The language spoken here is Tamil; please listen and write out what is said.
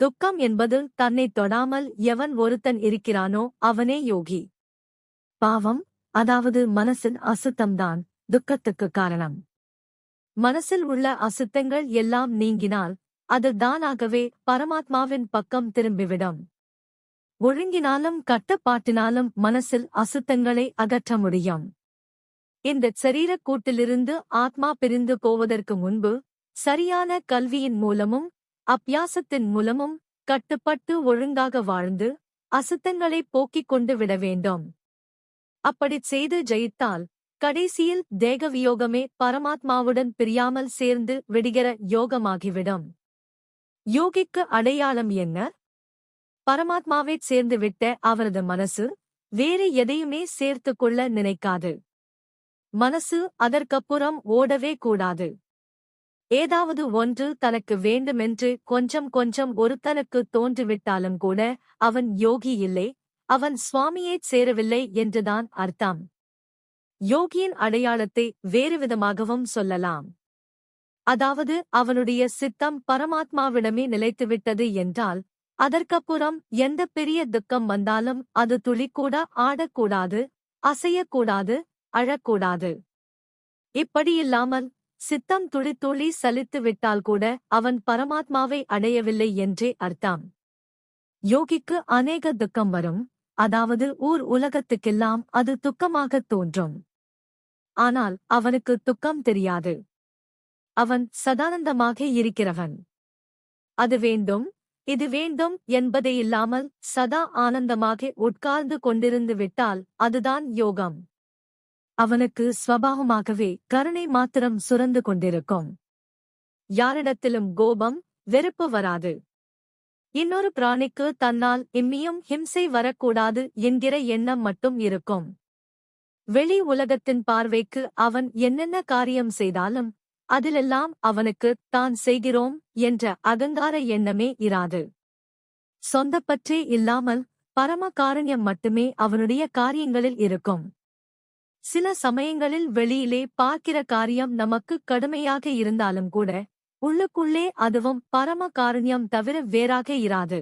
துக்கம் என்பது தன்னை தொடாமல் எவன் ஒருத்தன் இருக்கிறானோ அவனே யோகி. பாவம் அதாவது மனசின் அசுத்தம்தான் துக்கத்துக்கு காரணம். மனசில் உள்ள அசுத்தங்கள் எல்லாம் நீங்கினால் அது தானாகவே பரமாத்மாவின் பக்கம் திரும்பிவிடும். ஒழுங்கினாலும் கட்டப்பாட்டினாலும் மனசில் அசுத்தங்களை அகற்ற முடியும். இந்த சரீரக் கூட்டிலிருந்து ஆத்மா பிரிந்து போவதற்கு முன்பு சரியான கல்வியின் மூலமும் அப்பியாசத்தின் மூலமும் கட்டுப்பட்டு ஒழுங்காக வாழ்ந்து அசுத்தங்களை போக்கிக் கொண்டு விட வேண்டும். அப்படிச் செய்து ஜெயித்தால் கடைசியில் தேகவியோகமே பரமாத்மாவுடன் பிரியாமல் சேர்ந்து விடுகிற யோகமாகிவிடும். யோகிக்கு அடையாளம் என்ன? பரமாத்மாவைச் சேர்ந்துவிட்ட அவரது மனசு வேறு எதையுமே சேர்த்து கொள்ள நினைக்காது. மனசு அதற்கப்புறம் ஓடவே கூடாது. ஏதாவது ஒன்று தனக்கு வேண்டுமென்று கொஞ்சம் கொஞ்சம் ஒருத்தனுக்கு தோன்றிவிட்டாலும் கூட அவன் யோகி இல்லை அவன் சுவாமியைச் சேரவில்லை என்றுதான் அர்த்தம். யோகியின் அடையாளத்தை வேறுவிதமாகவும் சொல்லலாம். அதாவது அவனுடைய சித்தம் பரமாத்மாவிடமே நிலைத்துவிட்டது என்றால் அதற்கப்புறம் எந்த பெரிய துக்கம் வந்தாலும் அது துளிக்கூட ஆடக்கூடாது அசையக்கூடாது அழக்கூடாது. இப்படியில்லாமல் சித்தம் துளித்துளி சலித்து விட்டால் கூட அவன் பரமாத்மாவை அடையவில்லை என்றே அர்த்தம். யோகிக்கு அநேக துக்கம் வரும். அதாவது ஊர் உலகத்துக்கெல்லாம் அது துக்கமாகத் தோன்றும். ஆனால் அவனுக்கு துக்கம் தெரியாது. அவன் சதானந்தமாக இருக்கிறவன். அது வேண்டும் இது வேண்டும் என்பதையில்லாமல் சதா ஆனந்தமாக உட்கார்ந்து கொண்டிருந்து விட்டால் அதுதான் யோகம். அவனுக்கு ஸ்வபாவமாகவே கருணை மாத்திரம் சுரந்து கொண்டிருக்கும். யாரிடத்திலும் கோபம் வெறுப்பு வராது. இன்னொரு பிராணிக்கு தன்னால் இம்மியும் ஹிம்சை வரக்கூடாது என்கிற எண்ணம் மட்டும் இருக்கும். வெளி உலகத்தின் பார்வைக்கு அவன் என்னென்ன காரியம் செய்தாலும் அதிலெல்லாம் அவனுக்கு தான் செய்கிறோம் என்ற அகங்கார எண்ணமே இராது. சொந்தப்பற்றே இல்லாமல் பரம காரண்யம் மட்டுமே அவனுடைய காரியங்களில் இருக்கும். சில சமயங்களில் வெளியிலே பார்க்கிற காரியம் நமக்கு கடுமையாக இருந்தாலும் கூட உள்ளுக்குள்ளே அதுவும் பரம காரண்யம் தவிர வேறாக இராது.